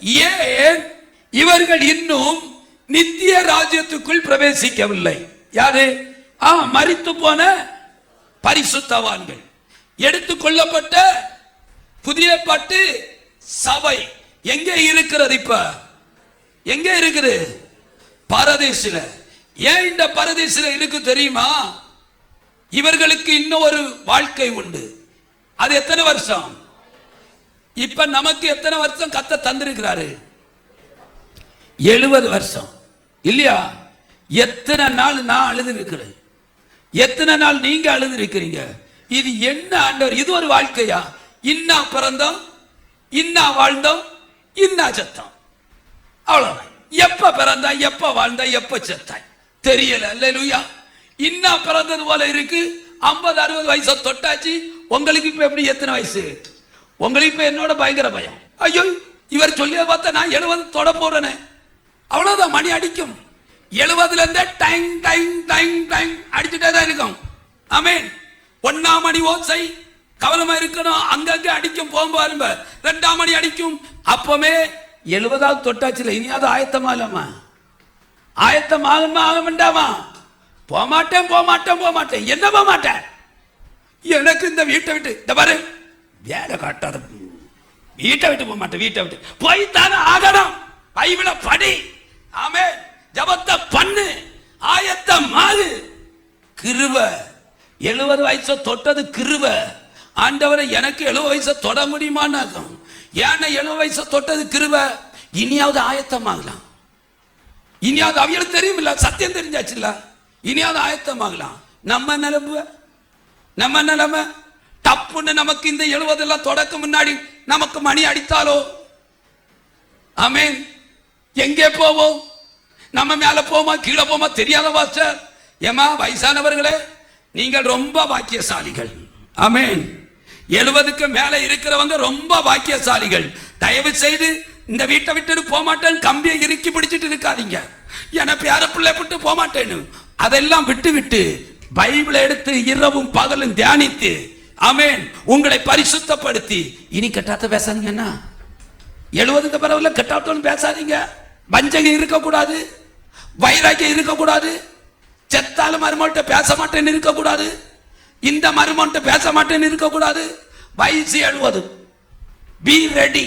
ஏன் இவர்கள் இன்னும் நித்திய ராஜ்யத்துக்குள் பிரவேசிக்கவில்லை? யாரு? ஆ மறித்து போன பரிசுத்தவான்கள். எடுத்துக்கொள்ளப்பட்ட புதிய பாட்டு சபை. எங்கே இருக்கிறது இப்ப? எங்க இருக்குது? பரதேசில. ஏன் இந்த பரதேசில இருக்கு தெரியுமா? இவர்களுக்கு இன்னும் ஒரு வாழ்க்கை உண்டு. அது எத்தனை வருஷம்? இப்ப நமக்கு எத்தனை வருஷம் கத்த தந்திருக்கிறாரு? எழுபது வருஷம். இல்லையா? எத்தனை நாள் நான் அழுதுருக்கிறேன்? எத்தனை நாள் நீங்க அழுதுருக்கிறீங்க? இது என்ன ஆண்டவர்? இது ஒரு வாழ்க்கையா? இன்னா பிறந்தோம் இன்னா வாழ்ந்தோம் இன்னா செத்தோம். அவ்வளவுதான். எப்ப பிறந்தா எப்ப வாழ்ந்தா எப்ப செத்தாய்? தெரியல. அல்லேலூயா. இன்னா பிறந்தது போல இருக்கு. ஐம்பது அறுபது வயசு தொட்டாச்சு. உங்களுக்கு இப்ப எப்படி எத்தனை வயசு? உங்களுக்கு இப்போ என்னோட பயங்கர பயம். ஐயோ இவர் சொல்லியதை பார்த்தா நான் எழுபது தொட போறேனே. அவ்வளோதான் மணி அடிக்கும். எழுபதுல இருந்தே டைங் டைங் டைங் டைங் அடிச்சுட்டே தான் இருக்கும். ஆமென். ஒன்னாம் மணி ஓசை. கவனமா இருக்கணும். அங்கங்க அடிக்கும் போகும்போது ரெண்டாம் மணி அடிக்கும். அப்பவே எழுபதாவது தொட்டாச்சுல இனியாவது ஆயத்தமா இல்லாமா? ஆயத்தமாகுமா ஆக வேண்டாமா போக மாட்டேன் போக மாட்டேன் போக மாட்டேன் என்ன போக மாட்டேன் எனக்கு இந்த வீட்டை விட்டு இந்த பாரு வேலை காட்டாத வீட்டை விட்டு போக மாட்டேன் வீட்டை விட்டு. போய் தானே ஆகணும் பைபிள படி. ஆமே ஜபத்தை பண்ணு. ஆயத்தை மாறு. கிருவ எழுபது வயசு தொட்டது கிருவ ஆண்டவரை எனக்கு எழுபது வயசு தொட முடியுமான்னு ஏன்னா எழுபது வயசை தொட்டது கிருவ இனியாவது ஆயத்தமாகலாம் இனியாவது அவியலுக்கு தெரியுமில்ல? சத்தியம் தெரிஞ்சாச்சுல்ல? இனியாவது ஆயத்தமாகலாம் நம்ம நிலம்பு நம்ம நிலைமை. டப்புன்னு நமக்கு இந்த எழுபதெல்லாம் தொடக்க முன்னாடி நமக்கு மணி அடித்தாலோ? ஆமென். எங்கே போவோம்? நம்ம மேல போமா கீழே போமா தெரியாத பாஸ்டர் ஏமா வயசானவர்களே நீங்கள் ரொம்ப பாக்கியசாலிகள். ஆமேன். எழுபதுக்கு மேல இருக்கிறவங்க ரொம்ப பாக்கியசாலிகள். தயவு செய்து இந்த வீட்டை விட்டுட்டு போக மாட்டேன். கம்பியை இறுக்கி பிடிச்சிட்டு இருக்காதீங்க. என பேர பிள்ளை விட்டு போக மாட்டேன்னு. அதெல்லாம் விட்டு விட்டு பைபிளை எடுத்து இரவும் பகலும் தியானித்து ஆமென். உங்களை பரிசுத்தப்படுத்தி. இனி கட்டாத்த பேசாதீங்கன்னா எழுபதுக்கு பரவாயில்ல கெட்டாட்டோன்னு பேசாதீங்க. வஞ்சகம் இருக்கக்கூடாது. வைராக்கியம் இருக்கக்கூடாது. செத்தாலும் மருமகிட்ட பேச மாட்டேன்னு இருக்கக்கூடாது. இந்த மருமகிட்ட பேச மாட்டேன்னு இருக்கக்கூடாது. வயசு எழுபது பி ரெடி